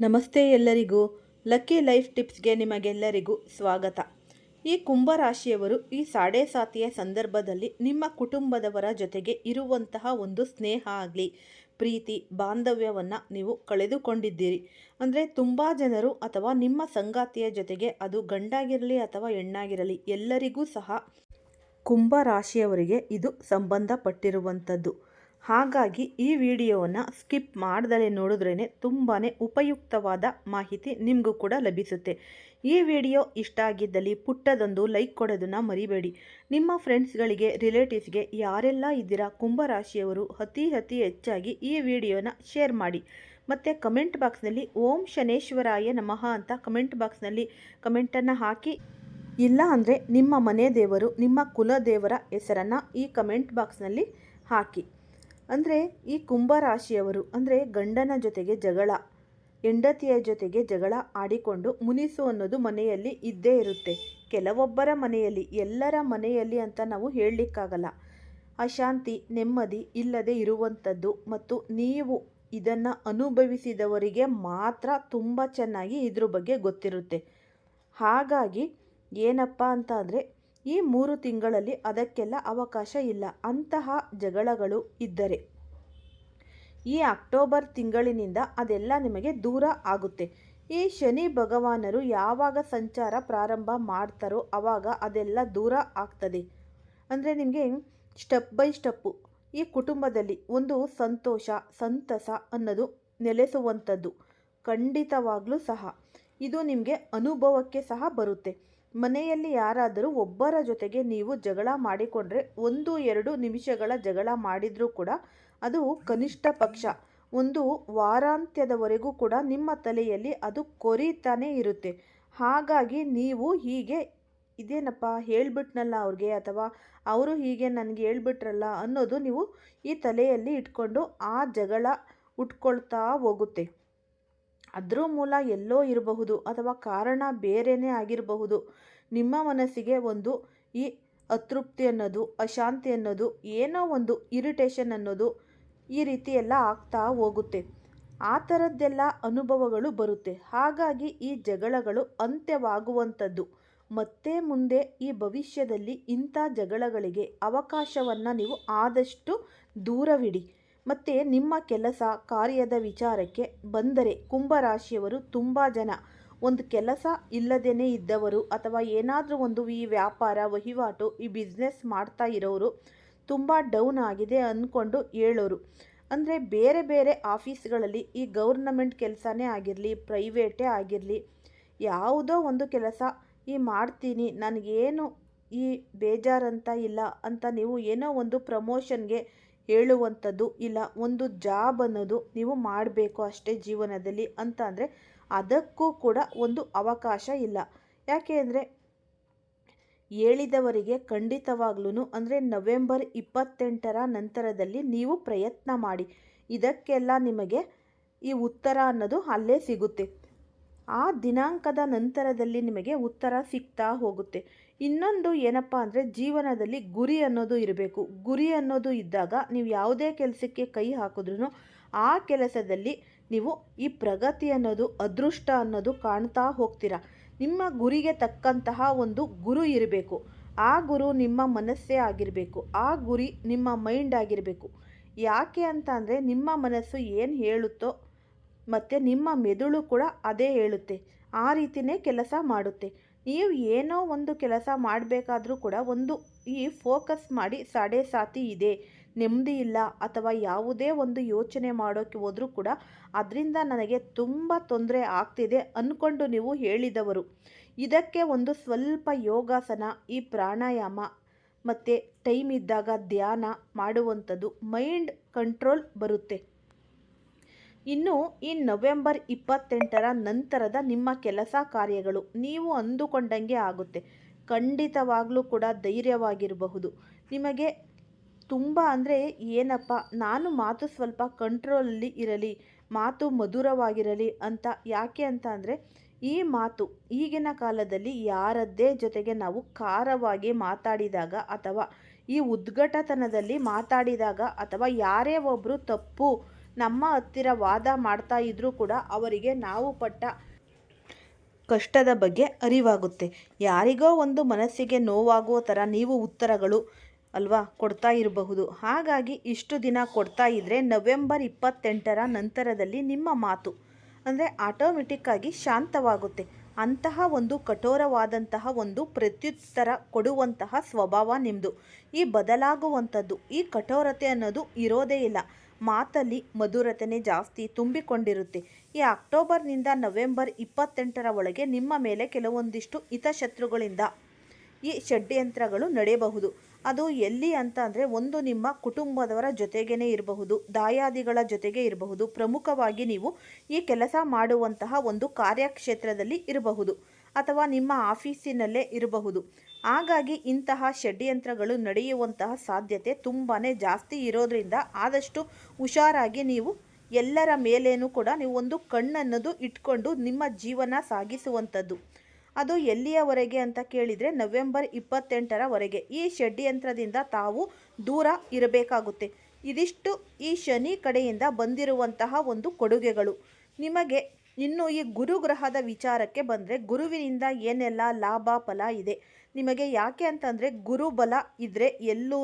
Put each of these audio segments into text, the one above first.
ನಮಸ್ತೆ ಎಲ್ಲರಿಗೂ lucky life ಟಿಪ್ಸ್ಗೆ ನಿಮಗೆಲ್ಲರಿಗೂ ಸ್ವಾಗತ. ಈ ಕುಂಭರಾಶಿಯವರು ಈ ಸಾಡೆ ಸಾತಿಯ ಸಂದರ್ಭದಲ್ಲಿ ನಿಮ್ಮ ಕುಟುಂಬದವರ ಜೊತೆಗೆ ಇರುವಂತಹ ಒಂದು ಸ್ನೇಹ ಆಗಲಿ, ಪ್ರೀತಿ, ಬಾಂಧವ್ಯವನ್ನು ನೀವು ಕಳೆದುಕೊಂಡಿದ್ದೀರಿ. ಅಂದರೆ ತುಂಬ ಜನರು ಅಥವಾ ನಿಮ್ಮ ಸಂಗಾತಿಯ ಜೊತೆಗೆ ಅದು ಗಂಡಾಗಿರಲಿ ಅಥವಾ ಹೆಣ್ಣಾಗಿರಲಿ, ಎಲ್ಲರಿಗೂ ಸಹ ಕುಂಭ ರಾಶಿಯವರಿಗೆ ಇದು ಸಂಬಂಧಪಟ್ಟಿರುವಂಥದ್ದು. ಹಾಗಾಗಿ ಈ ವಿಡಿಯೋವನ್ನು ಸ್ಕಿಪ್ ಮಾಡ್ದಲೇ ನೋಡಿದ್ರೇ ತುಂಬಾ ಉಪಯುಕ್ತವಾದ ಮಾಹಿತಿ ನಿಮಗೂ ಕೂಡ ಲಭಿಸುತ್ತೆ. ಈ ವಿಡಿಯೋ ಇಷ್ಟ ಆಗಿದ್ದಲ್ಲಿ ಪುಟ್ಟದೊಂದು ಲೈಕ್ ಕೊಡೋದನ್ನು ಮರಿಬೇಡಿ. ನಿಮ್ಮ ಫ್ರೆಂಡ್ಸ್ಗಳಿಗೆ, ರಿಲೇಟಿವ್ಸ್ಗೆ ಯಾರೆಲ್ಲ ಇದ್ದೀರಾ ಕುಂಭರಾಶಿಯವರು, ಅತಿ ಅತಿ ಹೆಚ್ಚಾಗಿ ಈ ವಿಡಿಯೋನ ಶೇರ್ ಮಾಡಿ. ಮತ್ತು ಕಮೆಂಟ್ ಬಾಕ್ಸ್ನಲ್ಲಿ ಓಂ ಶನೇಶ್ವರಾಯ ನಮಃ ಅಂತ ಕಮೆಂಟ್ ಬಾಕ್ಸ್ನಲ್ಲಿ ಕಮೆಂಟನ್ನು ಹಾಕಿ. ಇಲ್ಲ ಅಂದರೆ ನಿಮ್ಮ ಮನೆ ದೇವರು, ನಿಮ್ಮ ಕುಲದೇವರ ಹೆಸರನ್ನು ಈ ಕಮೆಂಟ್ ಬಾಕ್ಸ್ನಲ್ಲಿ ಹಾಕಿ. ಅಂದರೆ ಈ ಕುಂಭ ರಾಶಿಯವರು, ಅಂದರೆ ಗಂಡನ ಜೊತೆಗೆ ಜಗಳ, ಹೆಂಡತಿಯ ಜೊತೆಗೆ ಜಗಳ ಆಡಿಕೊಂಡು ಮುನಿಸು ಅನ್ನೋದು ಮನೆಯಲ್ಲಿ ಇದ್ದೇ ಇರುತ್ತೆ. ಕೆಲವೊಬ್ಬರ ಮನೆಯಲ್ಲಿ, ಎಲ್ಲರ ಮನೆಯಲ್ಲಿ ಅಂತ ನಾವು ಹೇಳಲಿಕ್ಕಾಗಲ್ಲ. ಅಶಾಂತಿ, ನೆಮ್ಮದಿ ಇಲ್ಲದೆ ಇರುವಂಥದ್ದು ಮತ್ತು ನೀವು ಇದನ್ನು ಅನುಭವಿಸಿದವರಿಗೆ ಮಾತ್ರ ತುಂಬ ಚೆನ್ನಾಗಿ ಇದ್ರ ಬಗ್ಗೆ ಗೊತ್ತಿರುತ್ತೆ. ಹಾಗಾಗಿ ಏನಪ್ಪ ಅಂತ ಅಂದರೆ ಈ ಮೂರು ತಿಂಗಳಲ್ಲಿ ಅದಕ್ಕೆಲ್ಲ ಅವಕಾಶ ಇಲ್ಲ. ಅಂತಹ ಜಗಳಗಳು ಇದ್ದರೆ ಈ ಅಕ್ಟೋಬರ್ ತಿಂಗಳಿನಿಂದ ಅದೆಲ್ಲ ನಿಮಗೆ ದೂರ ಆಗುತ್ತೆ. ಈ ಶನಿ ಭಗವಾನರು ಯಾವಾಗ ಸಂಚಾರ ಪ್ರಾರಂಭ ಮಾಡ್ತಾರೋ ಆವಾಗ ಅದೆಲ್ಲ ದೂರ ಆಗ್ತದೆ. ಅಂದರೆ ನಿಮಗೆ ಸ್ಟೆಪ್ ಬೈ ಸ್ಟೆಪ್ಪು ಈ ಕುಟುಂಬದಲ್ಲಿ ಒಂದು ಸಂತೋಷ, ಸಂತಸ ಅನ್ನೋದು ನೆಲೆಸುವಂಥದ್ದು. ಖಂಡಿತವಾಗಲೂ ಸಹ. ಇದು ನಿಮಗೆ ಅನುಭವಕ್ಕೆ ಸಹ ಬರುತ್ತೆ. ಮನೆಯಲ್ಲಿ ಯಾರಾದರೂ ಒಬ್ಬರ ಜೊತೆಗೆ ನೀವು ಜಗಳ ಮಾಡಿಕೊಂಡ್ರೆ ಒಂದು, ಎರಡು ನಿಮಿಷಗಳ ಜಗಳ ಮಾಡಿದರೂ ಕೂಡ ಅದು ಕನಿಷ್ಠ ಪಕ್ಷ. ಒಂದು ವಾರಾಂತ್ಯದವರೆಗೂ ಕೂಡ ನಿಮ್ಮ ತಲೆಯಲ್ಲಿ ಅದು ಕೊರಿತಾನೇ ಇರುತ್ತೆ. ಹಾಗಾಗಿ ನೀವು ಹೀಗೆ ಇದೇನಪ್ಪ ಹೇಳ್ಬಿಟ್ನಲ್ಲ ಅವ್ರಿಗೆ ಅಥವಾ ಅವರು ಹೀಗೆ ನನಗೆ ಹೇಳ್ಬಿಟ್ರಲ್ಲ ಅನ್ನೋದು ನೀವು ಈ ತಲೆಯಲ್ಲಿ ಇಟ್ಕೊಂಡು ಆ ಜಗಳ ಉಟ್ಕೊಳ್ತಾ ಹೋಗುತ್ತೆ. ಅದರ ಮೂಲ ಎಲ್ಲೋ ಇರಬಹುದು ಅಥವಾ ಕಾರಣ ಬೇರೆಯೇ ಆಗಿರಬಹುದು. ನಿಮ್ಮ ಮನಸ್ಸಿಗೆ ಒಂದು ಈ ಅತೃಪ್ತಿ ಅನ್ನೋದು, ಅಶಾಂತಿ ಅನ್ನೋದು, ಏನೋ ಒಂದು ಇರಿಟೇಷನ್ ಅನ್ನೋದು ಈ ರೀತಿ ಎಲ್ಲ ಆಗ್ತಾ ಹೋಗುತ್ತೆ. ಆ ಥರದ್ದೆಲ್ಲ ಅನುಭವಗಳು ಬರುತ್ತೆ. ಹಾಗಾಗಿ ಈ ಜಗಳಗಳು ಅಂತ್ಯವಾಗುವಂಥದ್ದು. ಮತ್ತೆ ಮುಂದೆ ಈ ಭವಿಷ್ಯದಲ್ಲಿ ಇಂಥ ಜಗಳಗಳಿಗೆ ಅವಕಾಶವನ್ನು ನೀವು ಆದಷ್ಟು ದೂರವಿಡಿ. ಮತ್ತು ನಿಮ್ಮ ಕೆಲಸ ಕಾರ್ಯದ ವಿಚಾರಕ್ಕೆ ಬಂದರೆ ಕುಂಭರಾಶಿಯವರು ತುಂಬ ಜನ. ಒಂದು ಕೆಲಸ ಇಲ್ಲದೇ ಇದ್ದವರು ಅಥವಾ ಏನಾದರೂ ಒಂದು ಈ ವ್ಯಾಪಾರ, ವಹಿವಾಟು, ಈ ಬಿಸ್ನೆಸ್ ಮಾಡ್ತಾ ಇರೋರು ತುಂಬ ಡೌನ್ ಆಗಿದೆ ಅಂದ್ಕೊಂಡು ಹೇಳೋರು. ಅಂದರೆ ಬೇರೆ ಬೇರೆ ಆಫೀಸ್ಗಳಲ್ಲಿ ಈ ಗೌರ್ನಮೆಂಟ್ ಕೆಲಸನೇ ಆಗಿರಲಿ ಪ್ರೈವೇಟೇ ಆಗಿರಲಿ, ಯಾವುದೋ ಒಂದು ಕೆಲಸ ಈ ಮಾಡ್ತೀನಿ, ನನಗೇನು ಈ ಬೇಜಾರಂತ ಇಲ್ಲ ಅಂತ ನೀವು ಏನೋ ಒಂದು ಪ್ರಮೋಷನ್ಗೆ ಹೇಳುವಂಥದ್ದು ಇಲ್ಲ. ಒಂದು ಜಾಬ್ ಅನ್ನೋದು ನೀವು ಮಾಡಬೇಕು ಅಷ್ಟೇ ಜೀವನದಲ್ಲಿ ಅಂತ ಅಂದರೆ ಅದಕ್ಕೂ ಕೂಡ ಒಂದು ಅವಕಾಶ ಇಲ್ಲ. ಯಾಕೆ ಅಂದರೆ ಹೇಳಿದವರಿಗೆ ಖಂಡಿತವಾಗ್ಲೂ ಅಂದರೆ ನವೆಂಬರ್ ಇಪ್ಪತ್ತೆಂಟರ ನಂತರದಲ್ಲಿ ನೀವು ಪ್ರಯತ್ನ ಮಾಡಿ. ಇದಕ್ಕೆಲ್ಲ ನಿಮಗೆ ಈ ಉತ್ತರ ಅನ್ನೋದು ಅಲ್ಲೇ ಸಿಗುತ್ತೆ. ಆ ದಿನಾಂಕದ ನಂತರದಲ್ಲಿ ನಿಮಗೆ ಉತ್ತರ ಸಿಗ್ತಾ ಹೋಗುತ್ತೆ. ಇನ್ನೊಂದು ಏನಪ್ಪ ಅಂದರೆ ಜೀವನದಲ್ಲಿ ಗುರಿ ಅನ್ನೋದು ಇರಬೇಕು. ಗುರಿ ಅನ್ನೋದು ಇದ್ದಾಗ ನೀವು ಯಾವುದೇ ಕೆಲಸಕ್ಕೆ ಕೈ ಹಾಕಿದ್ರೂ ಆ ಕೆಲಸದಲ್ಲಿ ನೀವು ಈ ಪ್ರಗತಿ ಅನ್ನೋದು, ಅದೃಷ್ಟ ಅನ್ನೋದು ಕಾಣ್ತಾ ಹೋಗ್ತೀರಾ. ನಿಮ್ಮ ಗುರಿಗೆ ತಕ್ಕಂತಹ ಒಂದು ಗುರು ಇರಬೇಕು. ಆ ಗುರು ನಿಮ್ಮ ಮನಸ್ಸೇ ಆಗಿರಬೇಕು. ಆ ಗುರಿ ನಿಮ್ಮ ಮೈಂಡ್ ಆಗಿರಬೇಕು. ಯಾಕೆ ಅಂತ ಅಂದರೆ ನಿಮ್ಮ ಮನಸ್ಸು ಏನು ಹೇಳುತ್ತೋ ಮತ್ತು ನಿಮ್ಮ ಮೆದುಳು ಕೂಡ ಅದೇ ಹೇಳುತ್ತೆ. ಆ ರೀತಿಯೇ ಕೆಲಸ ಮಾಡುತ್ತೆ. ನೀವು ಏನೋ ಒಂದು ಕೆಲಸ ಮಾಡಬೇಕಾದ್ರೂ ಕೂಡ ಒಂದು ಈ ಫೋಕಸ್ ಮಾಡಿ ಸಾಡೆ ಸಾತಿ ಇದೆ, ನೆಮ್ಮದಿ ಇಲ್ಲ ಅಥವಾ ಯಾವುದೇ ಒಂದು ಯೋಚನೆ ಮಾಡೋಕ್ಕೆ ಹೋದರೂ ಕೂಡ ಅದರಿಂದ ನನಗೆ ತುಂಬ ತೊಂದರೆ ಆಗ್ತಿದೆ ಅಂದ್ಕೊಂಡು ನೀವು ಹೇಳಿದವರು. ಇದಕ್ಕೆ ಒಂದು ಸ್ವಲ್ಪ ಯೋಗಾಸನ, ಈ ಪ್ರಾಣಾಯಾಮ ಮತ್ತು ಟೈಮ್ ಇದ್ದಾಗ ಧ್ಯಾನ ಮಾಡುವಂಥದ್ದು ಮೈಂಡ್ ಕಂಟ್ರೋಲ್ ಬರುತ್ತೆ. ಇನ್ನು ಈ ನವೆಂಬರ್ ಇಪ್ಪತ್ತೆಂಟರ ನಂತರದ ನಿಮ್ಮ ಕೆಲಸ ಕಾರ್ಯಗಳು ನೀವು ಅಂದುಕೊಂಡಂಗೆ ಆಗುತ್ತೆ. ಖಂಡಿತವಾಗಲೂ ಕೂಡ ಧೈರ್ಯವಾಗಿರಬಹುದು. ನಿಮಗೆ ತುಂಬ ಅಂದರೆ ಏನಪ್ಪ, ನಾನು ಮಾತು ಸ್ವಲ್ಪ ಕಂಟ್ರೋಲಲ್ಲಿ ಇರಲಿ, ಮಾತು ಮಧುರವಾಗಿರಲಿ ಅಂತ ಯಾಕೆ ಅಂತ ಅಂದರೆ, ಈ ಮಾತು ಈಗಿನ ಕಾಲದಲ್ಲಿ ಯಾರದ್ದೇ ಜೊತೆಗೆ ನಾವು ಖಾರವಾಗಿ ಮಾತಾಡಿದಾಗ ಅಥವಾ ಈ ಉದ್ಘಟತನದಲ್ಲಿ ಮಾತಾಡಿದಾಗ ಅಥವಾ ಯಾರೇ ಒಬ್ಬರು ತಪ್ಪು ನಮ್ಮ ಹತ್ತಿರ ವಾದ ಮಾಡ್ತಾ ಇದ್ರೂ ಕೂಡ ಅವರಿಗೆ ನಾವು ಪಟ್ಟ ಕಷ್ಟದ ಬಗ್ಗೆ ಅರಿವಾಗುತ್ತೆ. ಯಾರಿಗೋ ಒಂದು ಮನಸ್ಸಿಗೆ ನೋವಾಗುವ ಥರ ನೀವು ಉತ್ತರಗಳು ಅಲ್ವಾ ಕೊಡ್ತಾ ಇರಬಹುದು. ಹಾಗಾಗಿ ಇಷ್ಟು ದಿನ ಕೊಡ್ತಾ ಇದ್ದರೆ ನವೆಂಬರ್ ಇಪ್ಪತ್ತೆಂಟರ ನಂತರದಲ್ಲಿ ನಿಮ್ಮ ಮಾತು ಅಂದರೆ ಆಟೋಮೆಟಿಕ್ಕಾಗಿ ಶಾಂತವಾಗುತ್ತೆ. ಅಂತಹ ಒಂದು ಕಠೋರವಾದಂತಹ ಒಂದು ಪ್ರತ್ಯುತ್ತರ ಕೊಡುವಂತಹ ಸ್ವಭಾವ ನಿಮ್ಮದು ಈ ಬದಲಾಗುವಂಥದ್ದು, ಈ ಕಠೋರತೆ ಅನ್ನೋದು ಇರೋದೇ ಇಲ್ಲ. ಮಾತಲ್ಲಿ ಮಧುರತೆನೇ ಜಾಸ್ತಿ ತುಂಬಿಕೊಂಡಿರುತ್ತೆ. ಈ ಅಕ್ಟೋಬರ್ನಿಂದ ನವೆಂಬರ್ ಇಪ್ಪತ್ತೆಂಟರ ಒಳಗೆ ನಿಮ್ಮ ಮೇಲೆ ಕೆಲವೊಂದಿಷ್ಟು ಹಿತಶತ್ರುಗಳಿಂದ ಈ ಷಡ್ಯಂತ್ರಗಳು ನಡೆಯಬಹುದು. ಅದು ಎಲ್ಲಿ ಅಂತ ಅಂದರೆ ಒಂದು ನಿಮ್ಮ ಕುಟುಂಬದವರ ಜೊತೆಗೇ ಇರಬಹುದು, ದಾಯಾದಿಗಳ ಜೊತೆಗೆ ಇರಬಹುದು. ಪ್ರಮುಖವಾಗಿ ನೀವು ಈ ಕೆಲಸ ಮಾಡುವಂತಹ ಒಂದು ಕಾರ್ಯಕ್ಷೇತ್ರದಲ್ಲಿ ಇರಬಹುದು ಅಥವಾ ನಿಮ್ಮ ಆಫೀಸಿನಲ್ಲೇ ಇರಬಹುದು. ಹಾಗಾಗಿ ಇಂತಹ ಷಡ್ಯಂತ್ರಗಳು ನಡೆಯುವಂತಹ ಸಾಧ್ಯತೆ ತುಂಬಾ ಜಾಸ್ತಿ ಇರೋದ್ರಿಂದ ಆದಷ್ಟು ಹುಷಾರಾಗಿ ನೀವು ಎಲ್ಲರ ಮೇಲೇನೂ ಕೂಡ ನೀವು ಒಂದು ಕಣ್ಣನ್ನೋದು ಇಟ್ಕೊಂಡು ನಿಮ್ಮ ಜೀವನ ಸಾಗಿಸುವಂಥದ್ದು. ಅದು ಎಲ್ಲಿಯವರೆಗೆ ಅಂತ ಕೇಳಿದರೆ ನವೆಂಬರ್ ಇಪ್ಪತ್ತೆಂಟರವರೆಗೆ ಈ ಷಡ್ಯಂತ್ರದಿಂದ ತಾವು ದೂರ ಇರಬೇಕಾಗುತ್ತೆ. ಇದಿಷ್ಟು ಈ ಶನಿ ಕಡೆಯಿಂದ ಬಂದಿರುವಂತಹ ಒಂದು ಕೊಡುಗೆಗಳು. ನಿಮಗೆ ಇನ್ನು ಈ ಗುರುಗ್ರಹದ ವಿಚಾರಕ್ಕೆ ಬಂದರೆ ಗುರುವಿನಿಂದ ಏನೆಲ್ಲ ಲಾಭ ಫಲ ಇದೆ? ನಿಮಗೆ ಯಾಕೆ ಅಂತಂದರೆ ಗುರುಬಲ ಇದ್ದರೆ ಎಲ್ಲೂ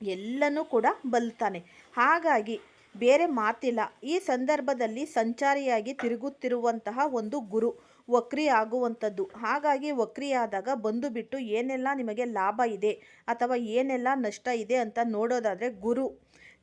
ಎಲ್ಲನೂ ಕೂಡ ಬಲ್ತಾನೆ. ಹಾಗಾಗಿ ಬೇರೆ ಮಾತಿಲ್ಲ. ಈ ಸಂದರ್ಭದಲ್ಲಿ ಸಂಚಾರಿಯಾಗಿ ತಿರುಗುತ್ತಿರುವಂತಹ ಒಂದು ಗುರು ವಕ್ರಿ ಆಗುವಂಥದ್ದು. ಹಾಗಾಗಿ ವಕ್ರಿಯಾದಾಗ ಬಂದು ಬಿಟ್ಟು ಏನೆಲ್ಲ ನಿಮಗೆ ಲಾಭ ಇದೆ ಅಥವಾ ಏನೆಲ್ಲ ನಷ್ಟ ಇದೆ ಅಂತ ನೋಡೋದಾದರೆ ಗುರು.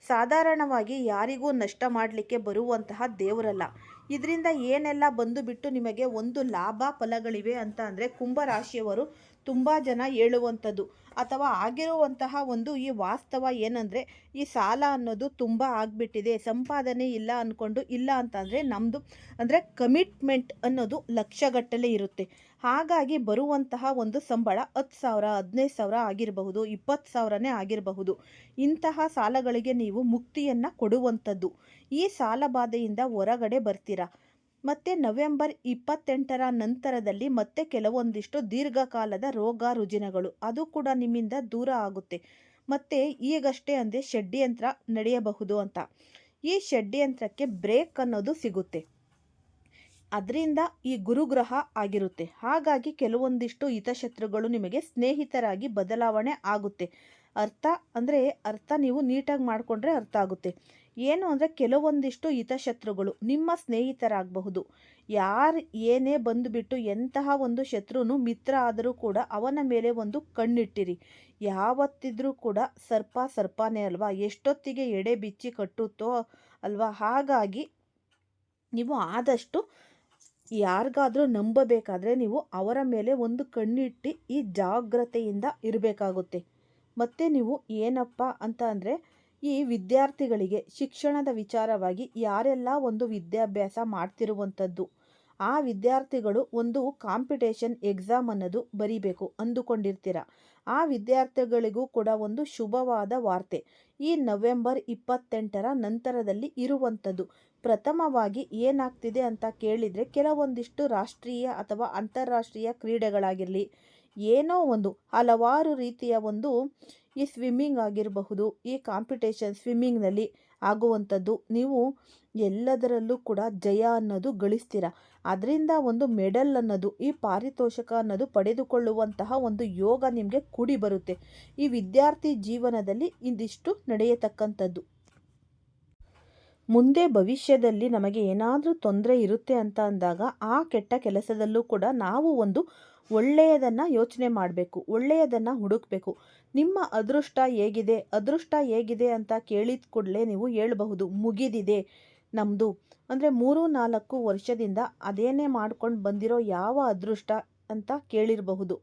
ಸಾಧಾರಣವಾಗಿ ಯಾರಿಗೂ ನಷ್ಟ ಮಾಡಲಿಕ್ಕೆ ಬರುವಂತಹ ದೇವರಲ್ಲ. ಇದರಿಂದ ಏನೆಲ್ಲ ಬಂದು ಬಿಟ್ಟು ನಿಮಗೆ ಒಂದು ಲಾಭ ಫಲಗಳಿವೆ ಅಂತ ಅಂದರೆ ಕುಂಭರಾಶಿಯವರು ತುಂಬ ಜನ ಹೇಳುವಂಥದ್ದು ಅಥವಾ ಆಗಿರುವಂತಹ ಒಂದು ಈ ವಾಸ್ತವ ಏನಂದರೆ ಈ ಸಾಲ ಅನ್ನೋದು ತುಂಬ ಆಗಿಬಿಟ್ಟಿದೆ, ಸಂಪಾದನೆ ಇಲ್ಲ ಅಂದ್ಕೊಂಡು ಇಲ್ಲ ಅಂತಂದರೆ ನಮ್ಮದು ಅಂದರೆ ಕಮಿಟ್ಮೆಂಟ್ ಅನ್ನೋದು ಲಕ್ಷಗಟ್ಟಲೆ ಇರುತ್ತೆ. ಹಾಗಾಗಿ ಬರುವಂತಹ ಒಂದು ಸಂಬಳ ಹತ್ತು ಸಾವಿರ, ಹದಿನೈದು ಸಾವಿರ ಆಗಿರಬಹುದು, ಇಪ್ಪತ್ತು ಸಾವಿರನೇ ಆಗಿರಬಹುದು. ಇಂತಹ ಸಾಲಗಳಿಗೆ ನೀವು ಮುಕ್ತಿಯನ್ನು ಕೊಡುವಂಥದ್ದು. ಈ ಸಾಲ ಹೊರಗಡೆ ಬರ್ತೀರಾ? ಮತ್ತು ನವೆಂಬರ್ ಇಪ್ಪತ್ತೆಂಟರ ನಂತರದಲ್ಲಿ ಮತ್ತೆ ಕೆಲವೊಂದಿಷ್ಟು ದೀರ್ಘಕಾಲದ ರೋಗ ರುಜಿನಗಳು. ಅದು ಕೂಡ ನಿಮ್ಮಿಂದ ದೂರ ಆಗುತ್ತೆ. ಮತ್ತು ಈಗಷ್ಟೇ ಅಂದರೆ ಷಡ್ಯಂತ್ರ ನಡೆಯಬಹುದು ಅಂತ. ಈ ಷಡ್ಯಂತ್ರಕ್ಕೆ ಬ್ರೇಕ್ ಅನ್ನೋದು ಸಿಗುತ್ತೆ. ಅದರಿಂದ ಈ ಗುರುಗ್ರಹ ಆಗಿರುತ್ತೆ. ಹಾಗಾಗಿ ಕೆಲವೊಂದಿಷ್ಟು ಹಿತಶತ್ರುಗಳು ನಿಮಗೆ ಸ್ನೇಹಿತರಾಗಿ ಬದಲಾವಣೆ ಆಗುತ್ತೆ. ಅರ್ಥ ಅಂದರೆ ಅರ್ಥ ನೀವು ನೀಟಾಗಿ ಮಾಡಿಕೊಂಡ್ರೆ ಅರ್ಥ ಆಗುತ್ತೆ. ಏನು ಅಂದರೆ ಕೆಲವೊಂದಿಷ್ಟು ಹಿತಶತ್ರುಗಳು, ನಿಮ್ಮ ಸ್ನೇಹಿತರಾಗಬಹುದು. ಯಾರು ಏನೇ ಬಂದುಬಿಟ್ಟು ಎಂತಹ ಒಂದು ಶತ್ರುನು ಮಿತ್ರ ಆದರೂ ಕೂಡ ಅವನ ಮೇಲೆ ಒಂದು ಕಣ್ಣಿಟ್ಟಿರಿ. ಯಾವತ್ತಿದ್ರೂ ಕೂಡ ಸರ್ಪ ಸರ್ಪನೇ ಅಲ್ವಾ? ಎಷ್ಟೊತ್ತಿಗೆ ಎಡೆ ಬಿಚ್ಚಿ ಕಟ್ಟುತ್ತೋ ಅಲ್ವಾ? ಹಾಗಾಗಿ ನೀವು ಆದಷ್ಟು ಯಾರಿಗಾದರೂ ನಂಬಬೇಕಾದ್ರೆ ನೀವು ಅವರ ಮೇಲೆ ಒಂದು ಕಣ್ಣಿಟ್ಟು ಈ ಜಾಗ್ರತೆಯಿಂದ ಇರಬೇಕಾಗುತ್ತೆ. ಮತ್ತು ನೀವು ಏನಪ್ಪ ಅಂತ ಅಂದರೆ ಈ ವಿದ್ಯಾರ್ಥಿಗಳಿಗೆ ಶಿಕ್ಷಣದ ವಿಚಾರವಾಗಿ ಯಾರೆಲ್ಲ ಒಂದು ವಿದ್ಯಾಭ್ಯಾಸ ಮಾಡ್ತಿರುವಂಥದ್ದು ಆ ವಿದ್ಯಾರ್ಥಿಗಳು ಒಂದು ಕಾಂಪಿಟೇಷನ್ ಎಕ್ಸಾಮ್ ಅನ್ನೋದು ಬರೀಬೇಕು ಅಂದುಕೊಂಡಿರ್ತೀರ? ಆ ವಿದ್ಯಾರ್ಥಿಗಳಿಗೂ ಕೂಡ ಒಂದು ಶುಭವಾದ ವಾರ್ತೆ. ಈ ನವೆಂಬರ್ ಇಪ್ಪತ್ತೆಂಟರ ನಂತರದಲ್ಲಿ ಇರುವಂಥದ್ದು ಪ್ರಥಮವಾಗಿ ಏನಾಗ್ತಿದೆ ಅಂತ ಕೇಳಿದರೆ ಕೆಲವೊಂದಿಷ್ಟು ರಾಷ್ಟ್ರೀಯ ಅಥವಾ ಅಂತಾರಾಷ್ಟ್ರೀಯ ಕ್ರೀಡೆಗಳಾಗಿರಲಿ ಏನೋ ಒಂದು ಹಲವಾರು ರೀತಿಯ ಒಂದು ಈ ಸ್ವಿಮ್ಮಿಂಗ್ ಆಗಿರಬಹುದು, ಈ ಕಾಂಪಿಟೇಷನ್ ಸ್ವಿಮ್ಮಿಂಗ್ನಲ್ಲಿ ಆಗುವಂಥದ್ದು, ನೀವು ಎಲ್ಲದರಲ್ಲೂ ಕೂಡ ಜಯ ಅನ್ನೋದು ಗಳಿಸ್ತೀರ. ಅದರಿಂದ ಒಂದು ಮೆಡಲ್ ಅನ್ನೋದು, ಈ ಪಾರಿತೋಷಕ ಅನ್ನೋದು ಪಡೆದುಕೊಳ್ಳುವಂತಹ ಒಂದು ಯೋಗ ನಿಮಗೆ ಕೂಡಿ ಬರುತ್ತೆ. ಈ ವಿದ್ಯಾರ್ಥಿ ಜೀವನದಲ್ಲಿ ಇಂದಿಷ್ಟು ನಡೆಯತಕ್ಕಂಥದ್ದು. ಮುಂದೆ ಭವಿಷ್ಯದಲ್ಲಿ ನಮಗೆ ಏನಾದರೂ ತೊಂದರೆ ಇರುತ್ತೆ ಅಂತ ಅಂದಾಗ ಆ ಕೆಟ್ಟ ಕೆಲಸದಲ್ಲೂ ಕೂಡ ನಾವು ಒಂದು ಒಳ್ಳೆಯದನ್ನು ಯೋಚನೆ ಮಾಡಬೇಕು, ಒಳ್ಳೆಯದನ್ನು ಹುಡುಕಬೇಕು. ನಿಮ್ಮ ಅದೃಷ್ಟ ಹೇಗಿದೆ ಅದೃಷ್ಟ ಹೇಗಿದೆ ಅಂತ ಕೇಳಿದ ಕೂಡಲೇ ನೀವು ಹೇಳಬಹುದು, ಮುಗಿದಿದೆ ನಮ್ಮದು ಅಂದರೆ ಮೂರು ನಾಲ್ಕು ವರ್ಷದಿಂದ ಅದೇನೇ ಮಾಡ್ಕೊಂಡು ಬಂದಿರೋ ಯಾವ ಅದೃಷ್ಟ ಅಂತ ಕೇಳಿರಬಹುದು.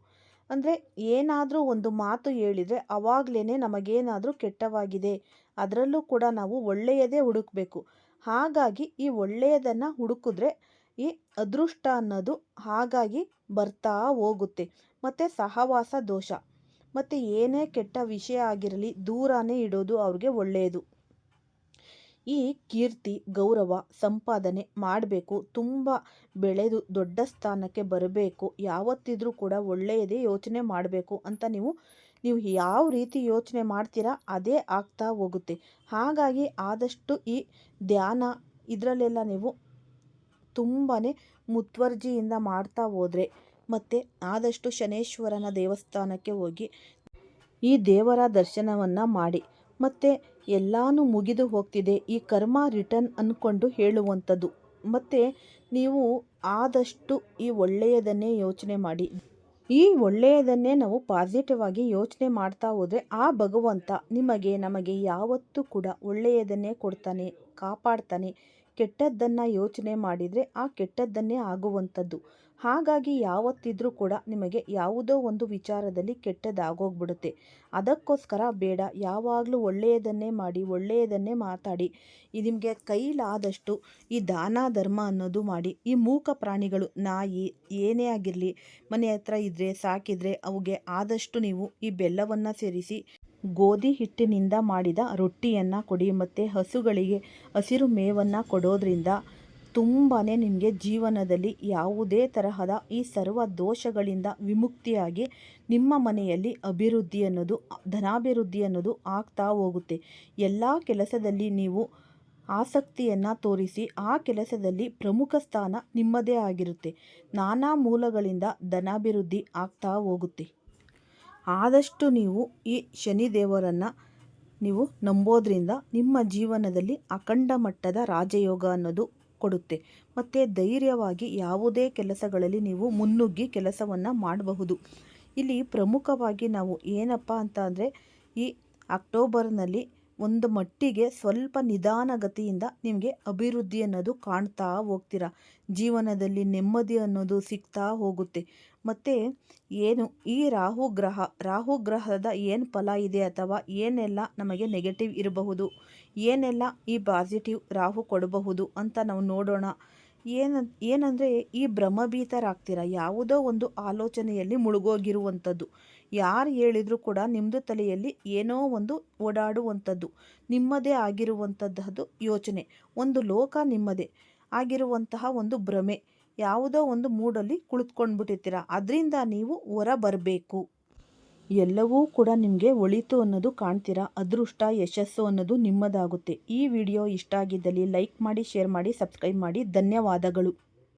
ಅಂದರೆ ಏನಾದರೂ ಒಂದು ಮಾತು ಹೇಳಿದರೆ ಅವಾಗಲೇ ನಮಗೇನಾದರೂ ಕೆಟ್ಟವಾಗಿದೆ. ಅದರಲ್ಲೂ ಕೂಡ ನಾವು ಒಳ್ಳೆಯದೇ ಹುಡುಕಬೇಕು. ಹಾಗಾಗಿ ಈ ಒಳ್ಳೆಯದನ್ನು ಹುಡುಕಿದ್ರೆ ಈ ಅದೃಷ್ಟ ಅನ್ನೋದು ಹಾಗಾಗಿ ಬರ್ತಾ ಹೋಗುತ್ತೆ. ಮತ್ತು ಸಹವಾಸ ದೋಷ. ಮತ್ತು ಏನೇ ಕೆಟ್ಟ ವಿಷಯ ಆಗಿರಲಿ ದೂರನೇ ಇಡೋದು ಅವ್ರಿಗೆ ಒಳ್ಳೆಯದು. ಈ ಕೀರ್ತಿ, ಗೌರವ ಸಂಪಾದನೆ ಮಾಡಬೇಕು, ತುಂಬ ಬೆಳೆದು ದೊಡ್ಡ ಸ್ಥಾನಕ್ಕೆ ಬರಬೇಕು, ಯಾವತ್ತಿದ್ರೂ ಕೂಡ ಒಳ್ಳೆಯದೇ ಯೋಚನೆ ಮಾಡಬೇಕು ಅಂತ ನೀವು ನೀವು ಯಾವ ರೀತಿ ಯೋಚನೆ ಮಾಡ್ತೀರಾ ಅದೇ ಆಗ್ತಾ ಹೋಗುತ್ತೆ. ಹಾಗಾಗಿ ಆದಷ್ಟು ಈ ಧ್ಯಾನ ಇದರಲ್ಲೆಲ್ಲ ನೀವು ತುಂಬಾ ಮುತ್ವರ್ಜಿಯಿಂದ ಮಾಡ್ತಾ ಹೋದರೆ, ಮತ್ತು ಆದಷ್ಟು ಶನೇಶ್ವರನ ದೇವಸ್ಥಾನಕ್ಕೆ ಹೋಗಿ ಈ ದೇವರ ದರ್ಶನವನ್ನು ಮಾಡಿ, ಮತ್ತು ಎಲ್ಲನೂ ಮುಗಿದು ಹೋಗ್ತಿದೆ. ಈ ಕರ್ಮ ರಿಟರ್ನ್ ಅಂದ್ಕೊಂಡು ಹೇಳುವಂಥದ್ದು. ಮತ್ತು ನೀವು ಆದಷ್ಟು ಈ ಒಳ್ಳೆಯದನ್ನೇ ಯೋಚನೆ ಮಾಡಿ. ಈ ಒಳ್ಳೆಯದನ್ನೇ ನಾವು ಪಾಸಿಟಿವ್ ಆಗಿ ಯೋಚನೆ ಮಾಡ್ತಾ ಹೋದರೆ ಆ ಭಗವಂತ ನಿಮಗೆ, ನಮಗೆ ಯಾವತ್ತೂ ಕೂಡ ಒಳ್ಳೆಯದನ್ನೇ ಕೊಡ್ತಾನೆ, ಕಾಪಾಡ್ತಾನೆ. ಕೆಟ್ಟದ್ದನ್ನು ಯೋಚನೆ ಮಾಡಿದರೆ ಆ ಕೆಟ್ಟದ್ದನ್ನೇ ಆಗುವಂಥದ್ದು. ಹಾಗಾಗಿ ಯಾವತ್ತಿದ್ರೂ ಕೂಡ ನಿಮಗೆ ಯಾವುದೋ ಒಂದು ವಿಚಾರದಲ್ಲಿ ಕೆಟ್ಟದಾಗೋಗ್ಬಿಡುತ್ತೆ. ಅದಕ್ಕೋಸ್ಕರ ಬೇಡ. ಯಾವಾಗಲೂ ಒಳ್ಳೆಯದನ್ನೇ ಮಾಡಿ, ಒಳ್ಳೆಯದನ್ನೇ ಮಾತಾಡಿ. ನಿಮಗೆ ಕೈಲಾದಷ್ಟು ಈ ದಾನ, ಧರ್ಮ ಅನ್ನೋದು ಮಾಡಿ. ಈ ಮೂಕ ಪ್ರಾಣಿಗಳು, ನಾಯಿ ಏನೇ ಆಗಿರಲಿ, ಮನೆ ಹತ್ರ ಇದ್ದರೆ ಸಾಕಿದರೆ ಅವುಗೆ ಆದಷ್ಟು ನೀವು ಈ ಬೆಲ್ಲವನ್ನು ಸೇರಿಸಿ, ಗೋಧಿ ಹಿಟ್ಟಿನಿಂದ ಮಾಡಿದ ರೊಟ್ಟಿಯನ್ನು ಕೊಡಿ. ಮತ್ತು ಹಸುಗಳಿಗೆ ಹಸಿರು ಮೇವನ್ನು ಕೊಡೋದ್ರಿಂದ ತುಂಬಾ ನಿಮಗೆ ಜೀವನದಲ್ಲಿ ಯಾವುದೇ ತರಹದ ಈ ಸರ್ವ ದೋಷಗಳಿಂದ ವಿಮುಕ್ತಿಯಾಗಿ ನಿಮ್ಮ ಮನೆಯಲ್ಲಿ ಅಭಿವೃದ್ಧಿ ಅನ್ನೋದು, ಧನಾಭಿವೃದ್ಧಿ ಅನ್ನೋದು ಆಗ್ತಾ ಹೋಗುತ್ತೆ. ಎಲ್ಲ ಕೆಲಸದಲ್ಲಿ ನೀವು ಆಸಕ್ತಿಯನ್ನು ತೋರಿಸಿ ಆ ಕೆಲಸದಲ್ಲಿ ಪ್ರಮುಖ ಸ್ಥಾನ ನಿಮ್ಮದೇ ಆಗಿರುತ್ತೆ. ನಾನಾ ಮೂಲಗಳಿಂದ ಧನಾಭಿವೃದ್ಧಿ ಆಗ್ತಾ ಹೋಗುತ್ತೆ. ಆದಷ್ಟು ನೀವು ಈ ಶನಿದೇವರನ್ನು ನೀವು ನಂಬೋದ್ರಿಂದ ನಿಮ್ಮ ಜೀವನದಲ್ಲಿ ಅಖಂಡ ಮಟ್ಟದ ರಾಜಯೋಗ ಅನ್ನೋದು ಕೊಡುತ್ತೆ. ಮತ್ತು ಧೈರ್ಯವಾಗಿ ಯಾವುದೇ ಕೆಲಸಗಳಲ್ಲಿ ನೀವು ಮುನ್ನುಗ್ಗಿ ಕೆಲಸವನ್ನು ಮಾಡಬಹುದು. ಇಲ್ಲಿ ಪ್ರಮುಖವಾಗಿ ನಾವು ಏನಪ್ಪ ಅಂತ ಅಂದರೆ ಈ ಅಕ್ಟೋಬರ್ನಲ್ಲಿ ಒಂದು ಮಟ್ಟಿಗೆ ಸ್ವಲ್ಪ ನಿಧಾನಗತಿಯಿಂದ ನಿಮಗೆ ಅಭಿವೃದ್ಧಿ ಅನ್ನೋದು ಕಾಣ್ತಾ ಹೋಗ್ತೀರ? ಜೀವನದಲ್ಲಿ ನೆಮ್ಮದಿ ಅನ್ನೋದು ಸಿಗ್ತಾ ಹೋಗುತ್ತೆ. ಮತ್ತು ಏನು, ಈ ರಾಹು ಗ್ರಹ, ರಾಹು ಗ್ರಹದ ಏನು ಫಲ ಇದೆ ಅಥವಾ ಏನೆಲ್ಲ ನಮಗೆ ನೆಗೆಟಿವ್ ಇರಬಹುದು? ಏನೆಲ್ಲ ಈ ಪಾಸಿಟಿವ್ ರಾಹು ಕೊಡಬಹುದು ಅಂತ ನಾವು ನೋಡೋಣ. ಏನ, ಏನಂದರೆ ಈ ಭ್ರಮಭೀತರಾಗ್ತೀರ? ಯಾವುದೋ ಒಂದು ಆಲೋಚನೆಯಲ್ಲಿ ಮುಳುಗೋಗಿರುವಂಥದ್ದು. ಯಾರು ಹೇಳಿದರೂ ಕೂಡ ನಿಮ್ಮದು ತಲೆಯಲ್ಲಿ ಏನೋ ಒಂದು ಓಡಾಡುವಂಥದ್ದು, ನಿಮ್ಮದೇ ಆಗಿರುವಂಥದ್ದು ಯೋಚನೆ. ಒಂದು ಲೋಕ ನಿಮ್ಮದೇ ಆಗಿರುವಂತಹ ಒಂದು ಭ್ರಮೆ. ಯಾವುದೋ ಒಂದು ಮೂಡಲ್ಲಿ ಕುಳಿತುಕೊಂಡ್ಬಿಟ್ಟಿರ್ತೀರ. ಅದರಿಂದ ನೀವು ಹೊರ ಬರಬೇಕು ಎಲ್ಲವೂ ಕೂಡ ನಿಮಗೆ ಒಳಿತು ಅನ್ನೋದು ಕಾಣ್ತೀರಾ? ಅದೃಷ್ಟ, ಯಶಸ್ಸು ಅನ್ನೋದು ನಿಮ್ಮದಾಗುತ್ತೆ. ಈ ವಿಡಿಯೋ ಇಷ್ಟ ಆಗಿದ್ದಲ್ಲಿ ಲೈಕ್ ಮಾಡಿ, ಶೇರ್ ಮಾಡಿ, ಸಬ್ಸ್ಕ್ರೈಬ್ ಮಾಡಿ. ಧನ್ಯವಾದಗಳು.